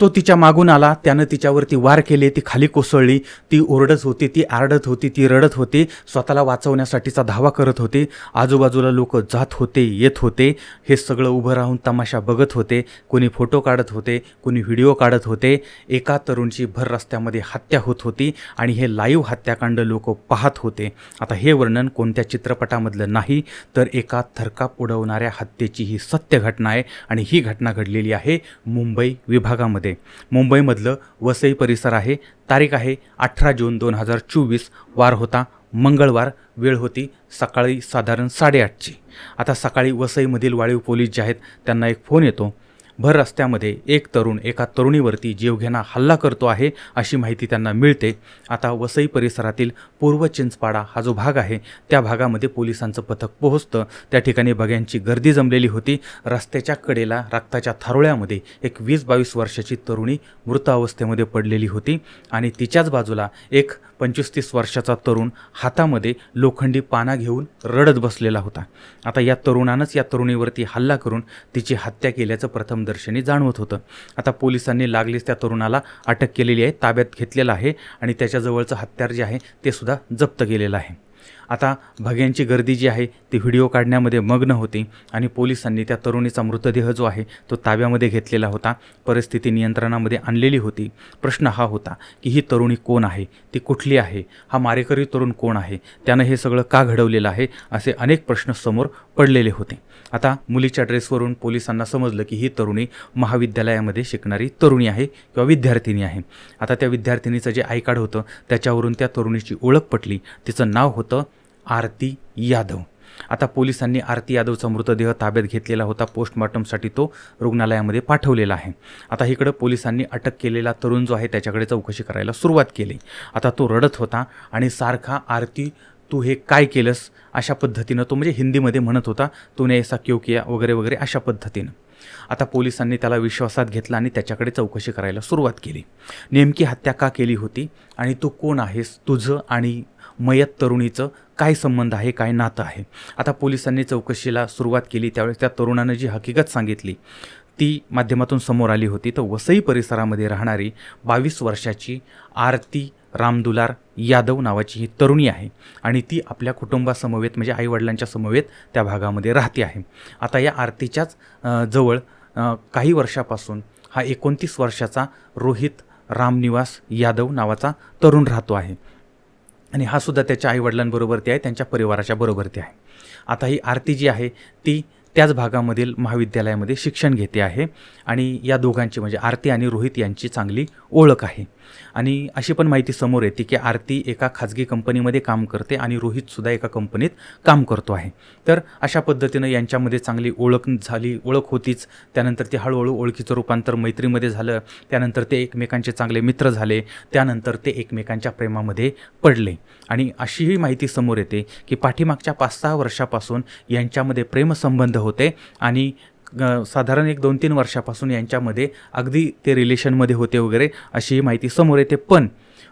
तो तिच्या मागून आला त्यानं तिच्यावरती वार केले ती खाली कोसळली ती ओरडत होती ती आरडत होती ती रडत होती स्वतःला वाचवण्यासाठीचा धावा करत होती आजूबाजूला लोक जात होते येत होते हे सगळं उभं राहून तमाशा बघत होते कोणी फोटो काढत होते कोणी व्हिडिओ काढत होते एका तरुणची भर रस्त्यामध्ये हत्या होत होती आणि हे लाईव्ह हत्याकांड लोक पाहत होते. आता हे वर्णन कोणत्या चित्रपटामधलं नाही तर एका थरकाप उडवणाऱ्या हत्येची ही सत्य घटना आहे आणि ही घटना घडलेली आहे मुंबई विभागामध्ये. मुंबईमधलं वसई परिसर आहे. तारीख आहे अठरा जून दोन हजार चोवीस. वार होता मंगळवार. वेळ होती सकाळी साधारण साडेआठची. आता सकाळी वसईमधील वाळीव पोलीस जे आहेत त्यांना एक फोन येतो. भर रस्त्यामध्ये एक तरुण एका तरुणीवरती जीवघेणा हल्ला करतो आहे अशी माहिती त्यांना मिळते. आता वसई परिसरातील पूर्व चिंचपाडा हा जो भाग आहे त्या भागामध्ये पोलिसांचं पथक पोहोचतं. त्या ठिकाणी बघ्यांची गर्दी जमलेली होती. रस्त्याच्या कडेला रक्ताच्या थारोळ्यामध्ये एक वीस बावीस वर्षाची तरुणी मृत अवस्थेमध्ये पडलेली होती आणि तिच्याच बाजूला एक पंचवीस तीस वर्षाचा तरुण हातामध्ये लोखंडी पाना घेऊन रडत बसलेला होता. आता या तरुणानंच या तरुणीवरती हल्ला करून तिची हत्या केल्याचं प्रथमदर्शनी जाणवत होतं. आता पोलिसांनी लागलीच त्या तरुणाला अटक केलेली आहे ताब्यात घेतलेलं आहे आणि त्याच्याजवळचं हत्यार जे आहे ते सुद्धा जप्त केलेलं आहे. आता भग्यांची गर्दी जी आहे ती व्हिडिओ काढण्यामध्ये मग्न होती आणि पोलिसांनी त्या तरुणीचा मृतदेह जो आहे तो ताब्यामध्ये घेतलेला होता. परिस्थिती नियंत्रणामध्ये आणलेली होती. प्रश्न हा होता की ही तरुणी कोण आहे? ती कुठली आहे? हा मारेकरी तरुण कोण आहे? त्यानं हे सगळं का घडवलेलं आहे? असे अनेक प्रश्न समोर पडलेले होते. आता मुलीच्या ड्रेसवरून पोलिसांना समजलं की ही तरुणी महाविद्यालयामध्ये शिकणारी तरुणी आहे किंवा विद्यार्थिनी आहे. आता त्या विद्यार्थिनीचं जे आय कार्ड होतं त्याच्यावरून त्या तरुणीची ओळख पटली. तिचं नाव होतं आरती यादव. आता पोलिसांनी आरती यादवचा मृतदेह ताब्यात घेतलेला होता पोस्टमॉर्टमसाठी तो रुग्णालयामध्ये पाठवलेला आहे. आता इकडं पोलिसांनी अटक केलेला तरुण जो आहे त्याच्याकडे चौकशी करायला सुरुवात केली. आता तो रडत होता आणि सारखा आरती तू हे काय केलंस? अशा पद्धतीनं तो म्हणजे हिंदीमध्ये म्हणत होता तूने ऐसा क्यों किया? वगैरे वगैरे अशा पद्धतीनं. आता पोलिसांनी त्याला विश्वासात घेतला आणि त्याच्याकडे चौकशी करायला सुरुवात केली. नेमकी हत्या का केली होती आणि तू कोण आहेस? तुझं आणि मयत तरुणीचं काय संबंध आहे काय नातं आहे? आता पोलिसांनी चौकशीला सुरुवात केली त्यावेळेस त्या तरुणानं जी हकीकत सांगितली ती माध्यमातून समोर आली होती. तर वसई परिसरामध्ये राहणारी बावीस वर्षाची आरती रामदुलार यादव नावाची ही तरुणी आहे आणि ती आपल्या कुटुंबासमवेत म्हणजे आईवडिलांच्या समवेत त्या भागामध्ये राहते आहे. आता या आरतीच्याच जवळ काही वर्षापासून हा एकोणतीस वर्षाचा रोहित रामनिवास यादव नावाचा तरुण राहतो आहे. आणि हा सुद्धा त्याच्या आईवडिलांबरोबरती आहे त्यांच्या परिवाराच्या बरोबरती आहे. आता ही आरती जी आहे ती त्याच भागामधील महाविद्यालयामध्ये शिक्षण घेते आहे आणि या दोघांची म्हणजे आरती आणि रोहित यांची चांगली ओळख आहे. आणि अशी पण माहिती समोर येते की आरती एका खाजगी कंपनीमध्ये काम करते आणि रोहितसुद्धा एका कंपनीत काम करतो आहे. तर अशा पद्धतीनं यांच्यामध्ये चांगली ओळख झाली ओळख होतीच. त्यानंतर ती हळूहळू ओळखीचं रूपांतर मैत्रीमध्ये झालं. त्यानंतर ते एकमेकांचे चांगले मित्र झाले. त्यानंतर ते एकमेकांच्या प्रेमामध्ये पडले. आणि अशीही माहिती समोर येते की पाठीमागच्या पाच सहा वर्षापासून यांच्यामध्ये प्रेमसंबंध होते आणि साधारण एक दोन तीन वर्षापासून यांच्यामध्ये अगदी ते रिलेशनमध्ये होते वगैरे अशी माहिती समोर येते. पण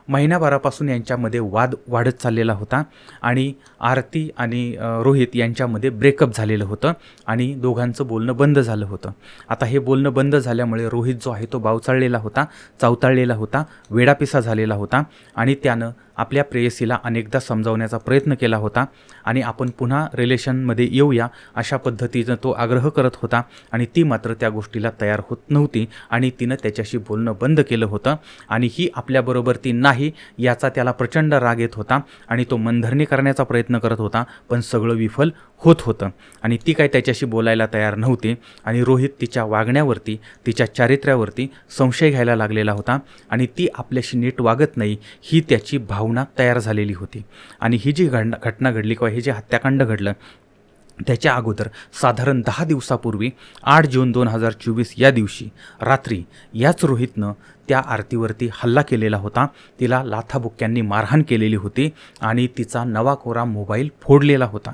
महिन्याभरापासून यांच्यामध्ये वाद वाढत चाललेला होता आणि आरती आणि रोहित यांच्यामध्ये ब्रेकअप झालेलं होतं आणि दोघांचं बोलणं बंद झालं होतं. आता हे बोलणं बंद झाल्यामुळे रोहित जो आहे तो बावचाळलेला होता चावताळलेला होता वेडापिसा झालेला होता आणि त्यानं आपल्या प्रेयसीला अनेकदा समजावण्याचा प्रयत्न केला होता आणि आपण पुन्हा रिलेशनमध्ये येऊया अशा पद्धतीनं तो आग्रह करत होता आणि ती मात्र त्या गोष्टीला तयार होत नव्हती आणि तिनं त्याच्याशी बोलणं बंद केलं होतं आणि ही आपल्याबरोबर ती नाही याचा त्याला प्रचंड राग येत होता आणि तो मनधरणी करण्याचा प्रयत्न करत होता पण सगळं विफल होत होतं. आणि ती काय त्याच्याशी बोलायला तयार नव्हती. आणि रोहित तिच्या वागण्यावरती तिच्या चारित्र्यावरती संशय घ्यायला लागलेला होता. आणि ती आपल्याशी नीट वागत नाही ही त्याची भावना तयार झालेली होती. आणि ही जी घडना घटना घडली किंवा हे जे हत्याकांड घडलं त्याच्या अगोदर साधारण दहा दिवसापूर्वी आठ जून दोन हजार चोवीस या दिवशी रात्री याच रोहितनं त्या आरतीवरती हल्ला केलेला होता. तिला लाथाबुक्क्यांनी मारहाण केलेली होती आणि तिचा नवा कोरा मोबाईल फोडलेला होता.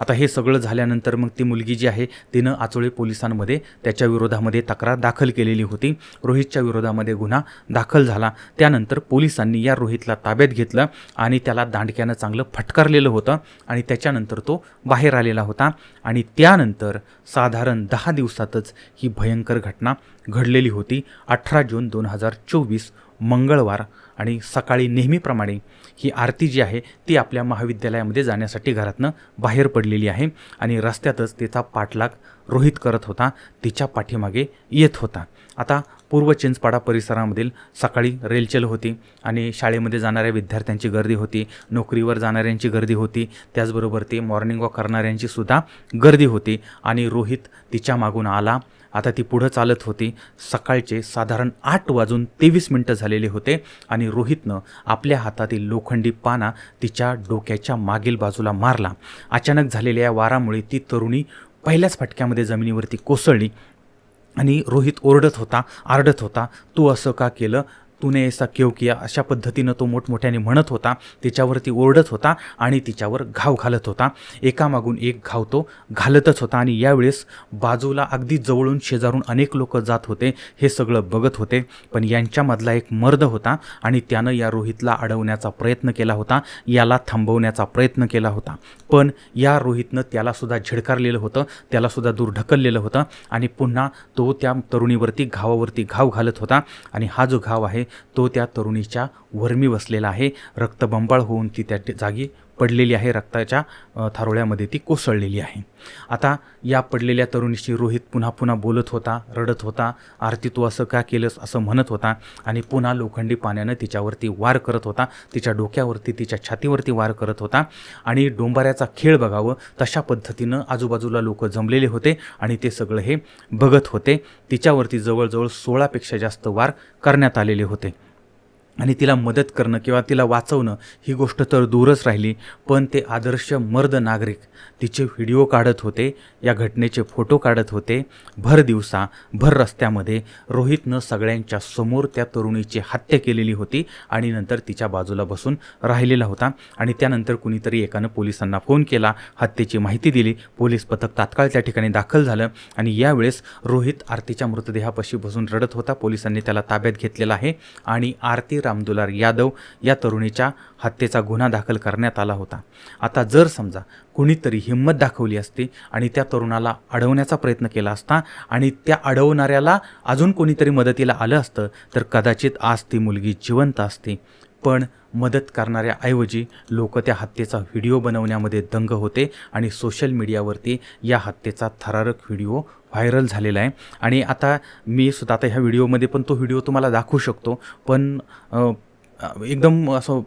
आता हे सगळं झाल्यानंतर मग ती मुलगी जी आहे तिनं आचोळे पोलिसांमध्ये त्याच्या विरोधामध्ये तक्रार दाखल केलेली होती. रोहितच्या विरोधामध्ये गुन्हा दाखल झाला. त्यानंतर पोलिसांनी या रोहितला ताब्यात घेतलं आणि त्याला दांडक्यानं चांगलं फटकारलेलं होतं आणि त्याच्यानंतर तो बाहेर आलेला होता. आणि त्यानंतर साधारण दहा दिवसातच ही भयंकर घटना घडलेली होती. अठरा जून दोन हजार चोवीस मंगळवार आणि सकाळी नेहमीप्रमाणे ही आरती जी आहे ती आपल्या महाविद्यालयामध्ये जाण्यासाठी घरातनं बाहेर पडलेली आहे आणि रस्त्यातच तिचा पाठलाग रोहित करत होता तिच्या पाठीमागे येत होता. आता पूर्व चिंचपाडा परिसरामधील सकाळी रेलचेल होती आणि शाळेमध्ये जाणाऱ्या विद्यार्थ्यांची गर्दी होती नोकरीवर जाणाऱ्यांची गर्दी होती त्याचबरोबर ते मॉर्निंग वॉक करणाऱ्यांची सुद्धा गर्दी होती आणि रोहित तिच्या मागून आला आता ती पुढं चालत होती. सकाळचे साधारण आठ वाजून तेवीस मिनटं झालेले होते आणि रोहितनं आपल्या हातातील लोखंडी पाना तिच्या डोक्याच्या मागील बाजूला मारला. अचानक झालेल्या या वारामुळे ती तरुणी पहिल्याच फटक्यामध्ये जमिनीवरती कोसळली आणि रोहित ओरडत होता आरडत होता तू असं का केलं? तूने ऐसा क्यों किया? अशा पद्धतीनं तो मोठमोठ्याने म्हणत होता तिच्यावरती ओरडत होता आणि तिच्यावर घाव घालत होता. एकामागून एक घाव तो घालतच होता आणि यावेळेस बाजूला अगदी जवळून शेजारून अनेक लोक जात होते हे सगळं बघत होते. पण यांच्यामधला एक मर्द होता आणि त्यानं या रोहितला अडवण्याचा प्रयत्न केला होता याला थांबवण्याचा प्रयत्न केला होता. पण या रोहितनं त्यालासुद्धा झिडकारलेलं होतं त्यालासुद्धा दूर ढकललेलं होतं आणि पुन्हा तो त्या तरुणीवरती घावावरती घाव घालत होता. आणि हा जो घाव आहे तो त्या तरुणीच्या वर्मी बसलेला आहे. रक्तबंबाळ होऊन ती त्या जागी पडलेली आहे रक्ताच्या थारोळ्यामध्ये ती कोसळलेली आहे. आता या पडलेल्या तरुणीशी रोहित पुन्हा पुन्हा बोलत होता रडत होता आरती तू असं का केलंस असं म्हणत होता आणि पुन्हा लोखंडी पाण्यानं तिच्यावरती वार करत होता तिच्या डोक्यावरती तिच्या छातीवरती वार करत होता आणि डोंबाऱ्याचा खेळ बघावं तशा पद्धतीनं आजूबाजूला लोक जमलेले होते आणि ते सगळं हे बघत होते. तिच्यावरती जवळजवळ सोळापेक्षा जास्त वार करण्यात आलेले होते. आणि तिला मदत करणं किंवा तिला वाचवणं ही गोष्ट तर दूरच राहिली पण ते आदर्श मर्द नागरिक. तिचे व्हिडिओ काढत होते या घटनेचे फोटो काढत होते. भर दिवसा भर रस्त्यामध्ये रोहितनं सगळ्यांच्या समोर त्या तरुणीची हत्या केलेली होती आणि नंतर तिच्या बाजूला बसून राहिलेला होता आणि त्यानंतर कुणीतरी एकानं पोलिसांना फोन केला हत्येची माहिती दिली. पोलीस पथक तात्काळ त्या ठिकाणी दाखल झालं आणि यावेळेस रोहित आरतीच्या मृतदेहापाशी बसून रडत होता. पोलिसांनी त्याला ताब्यात घेतलेला आहे आणि आरती रामदुलार यादव या तरुणीच्या हत्येचा गुन्हा दाखल करण्यात आला होता. आता जर समजा कुणीतरी हिंमत दाखवली असती आणि त्या तरुणाला अडवण्याचा प्रयत्न केला असता आणि त्या अडवणाऱ्याला अजून कोणीतरी मदतीला आलं असतं तर कदाचित आज ती मुलगी जिवंत असती. पण मदत करणाऱ्याऐवजी लोक त्या हत्येचा व्हिडिओ बनवण्यामध्ये दंग होते आणि सोशल मीडियावरती या हत्येचा थरारक व्हिडिओ व्हायरल झालेला आहे. आणि आता मी सुद्धा आता ह्या व्हिडिओमध्ये पण तो व्हिडिओ तुम्हाला दाखवू शकतो. पण एकदम असं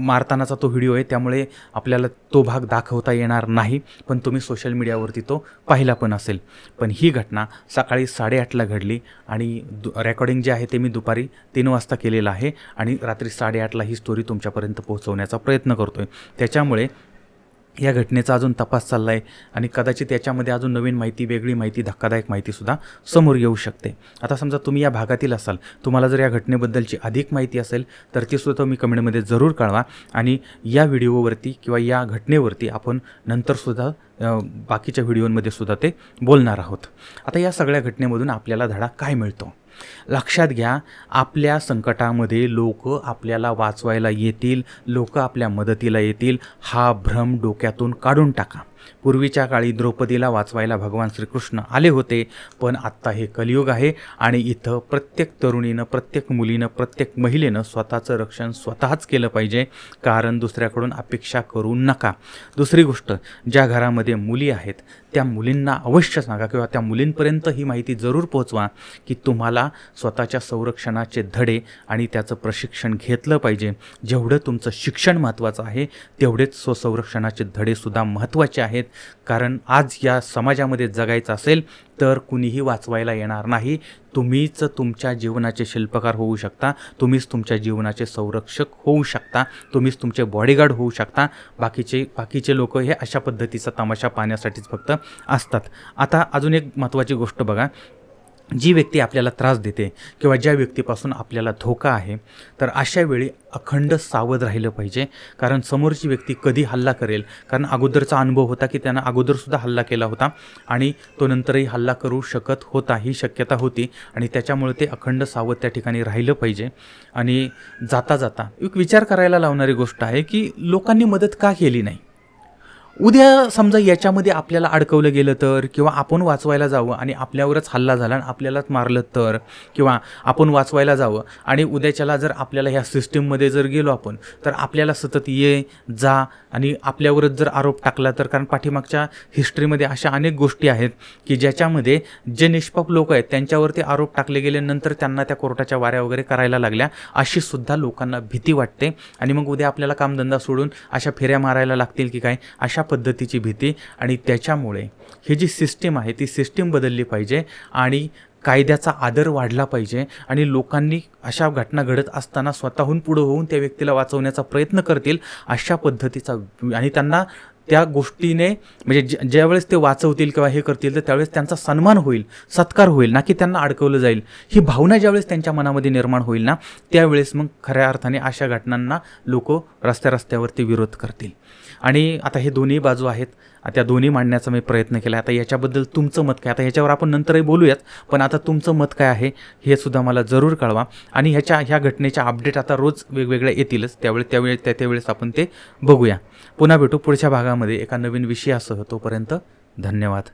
मारतानाचा तो व्हिडिओ आहे त्यामुळे आपल्याला तो भाग दाखवता येणार नाही पण तुम्ही सोशल मीडियावरती तो पाहिला पण असेल. पण ही घटना सकाळी साडेआठला घडली आणि दु रेकॉर्डिंग जे आहे ते मी दुपारी तीन वाजता केलेलं आहे आणि रात्री साडेआठला ही स्टोरी तुमच्यापर्यंत पोहोचवण्याचा प्रयत्न करतो आहे त्याच्यामुळे या घटनेचा अजून तपास चालला आहे आणि कदाचित याच्यामध्ये अजून नवीन माहिती वेगळी माहिती धक्कादायक माहितीसुद्धा समोर येऊ शकते. आता समजा तुम्ही या भागातील असाल तुम्हाला जर या घटनेबद्दलची अधिक माहिती असेल तर ती सुद्धा तुम्ही कमेंटमध्ये जरूर कळवा आणि या व्हिडिओवरती किंवा या घटनेवरती आपण नंतरसुद्धा बाकीच्या व्हिडिओमध्ये सुद्धा ते बोलणार आहोत. आता या सगळ्या घटनेमधून आपल्याला धडा काय मिळतो? लक्षात घ्या आपल्या संकटामध्ये लोक आपल्याला वाचवायला येतील लोक आपल्या मदतीला येतील. हा भ्रम डोक्यातून काढून टाका. पूर्वीच्या काळी द्रौपदीला वाचवायला भगवान श्रीकृष्ण आले होते पण आत्ता हे कलियुग आहे आणि इथं प्रत्येक तरुणीनं प्रत्येक मुलीनं प्रत्येक महिलेनं स्वतःचं रक्षण स्वतःच केलं पाहिजे कारण दुसऱ्याकडून अपेक्षा करू नका. दुसरी गोष्ट ज्या घरामध्ये मुली आहेत त्या मुलींना अवश्य सांगा किंवा त्या मुलींपर्यंत ही माहिती जरूर पोहोचवा की तुम्हाला स्वतःच्या संरक्षणाचे धडे आणि त्याचं प्रशिक्षण घेतलं पाहिजे. जेवढं तुमचं शिक्षण महत्त्वाचं आहे तेवढेच स्वसंरक्षणाचे धडेसुद्धा महत्त्वाचे आहे आहेत. कारण आज या समाजामध्ये जगायचं असेल तर कुणीही वाचवायला येणार नाही. तुम्हीच तुमच्या जीवनाचे शिल्पकार होऊ शकता. तुम्हीच तुमच्या जीवनाचे संरक्षक होऊ शकता. तुम्हीच तुमचे बॉडीगार्ड होऊ शकता. बाकीचे बाकीचे लोक हे अशा पद्धतीचा तमाशा पाहण्यासाठीच फक्त असतात. आता अजून एक महत्त्वाची गोष्ट बघा. जी व्यक्ती आपल्याला त्रास देते किंवा ज्या व्यक्तीपासून आपल्याला धोका आहे तर अशा वेळी अखंड सावध राहिलं पाहिजे. कारण समोरची व्यक्ती कधी हल्ला करेल? कारण अगोदरचा अनुभव होता की त्यानं अगोदरसुद्धा हल्ला केला होता आणि तो नंतरही हल्ला करू शकत होता ही शक्यता होती आणि त्याच्यामुळे ते अखंड सावध त्या ठिकाणी राहिलं पाहिजे. आणि जाता जाता एक विचार करायला लावणारी गोष्ट आहे की लोकांनी मदत का केली नाही? उद्या समजा याच्यामध्ये आपल्याला अडकवलं गेलं तर किंवा आपण वाचवायला जावं आणि आपल्यावरच हल्ला झाला आणि आपल्यालाच मारलं तर किंवा आपण वाचवायला जावं आणि उद्याच्याला जर आपल्याला ह्या सिस्टीममध्ये जर गेलो आपण तर आपल्याला सतत ये जा आणि आपल्यावरच जर आरोप टाकला तर कारण पाठीमागच्या हिस्ट्रीमध्ये अशा अनेक गोष्टी आहेत की ज्याच्यामध्ये जे निष्पाप लोक आहेत त्यांच्यावरती आरोप टाकले गेले नंतर त्यांना त्या कोर्टाच्या वाऱ्या वगैरे करायला लागल्या अशी सुद्धा लोकांना भीती वाटते. आणि मग उद्या आपल्याला कामधंदा सोडून अशा फेऱ्या मारायला लागतील की काय? अशा अशा पद्धतीची भीती आणि त्याच्यामुळे ही जी सिस्टीम आहे ती सिस्टीम बदलली पाहिजे आणि कायद्याचा आदर वाढला पाहिजे आणि लोकांनी अशा घटना घडत असताना स्वतःहून पुढं होऊन त्या व्यक्तीला वाचवण्याचा प्रयत्न करतील अशा पद्धतीचा आणि त्यांना त्या गोष्टीने म्हणजे ज्या ज्यावेळेस ते वाचवतील किंवा हे करतील तर त्यावेळेस त्यांचा सन्मान होईल सत्कार होईल ना की त्यांना अडकवलं जाईल. ही भावना ज्यावेळेस त्यांच्या मनामध्ये निर्माण होईल ना त्यावेळेस मग खऱ्या अर्थाने अशा घटनांना लोक रस्त्या रस्त्यावरती विरोध करतील. आणि आता हे दोन्ही बाजू आहेत. त्या दोन्ही मांडण्याचा मी प्रयत्न केला. आता याच्याबद्दल तुमचं मत काय? आता ह्याच्यावर आपण नंतरही बोलूयात पण आता तुमचं मत काय आहे हे सुद्धा मला जरूर कळवा. आणि ह्याच्या ह्या घटनेच्या अपडेट आता रोज वेगवेगळ्या येतीलच. त्यावेळी त्यावेळी त्या त्यावेळेस आपण ते बघूया. पुन्हा भेटू पुढच्या भागामध्ये एका नवीन विषयासह. तोपर्यंत धन्यवाद.